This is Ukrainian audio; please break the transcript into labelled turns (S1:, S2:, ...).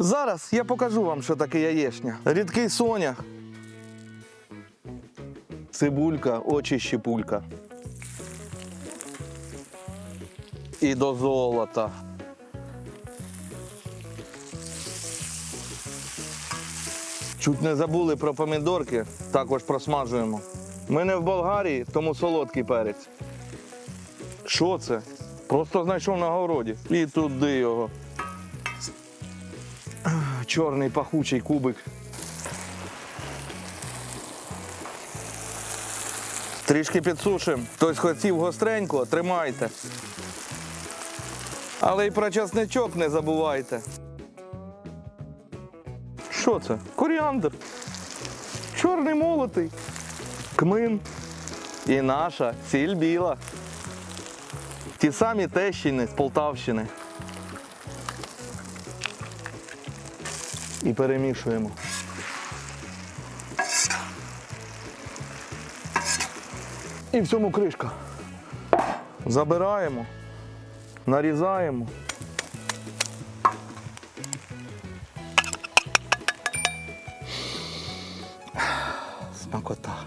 S1: Зараз я покажу вам, що таке яєчня. Рідкий сонях. Цибулька, очі щепулька. І до золота. Чуть не забули про помідорки, також просмажуємо. Ми не в Болгарії, тому солодкий перець. Що це? Просто знайшов на городі. І туди його. Чорний пахучий кубик. Трішки підсушимо. Хтось хотів гостренько, тримайте. Але й про часничок не забувайте. Що це? Коріандр. Чорний молотий. Кмин. І наша сіль біла. Ті самі тещини з Полтавщини. І перемішуємо. І в цьому кришка. Забираємо, нарізаємо. Смакота.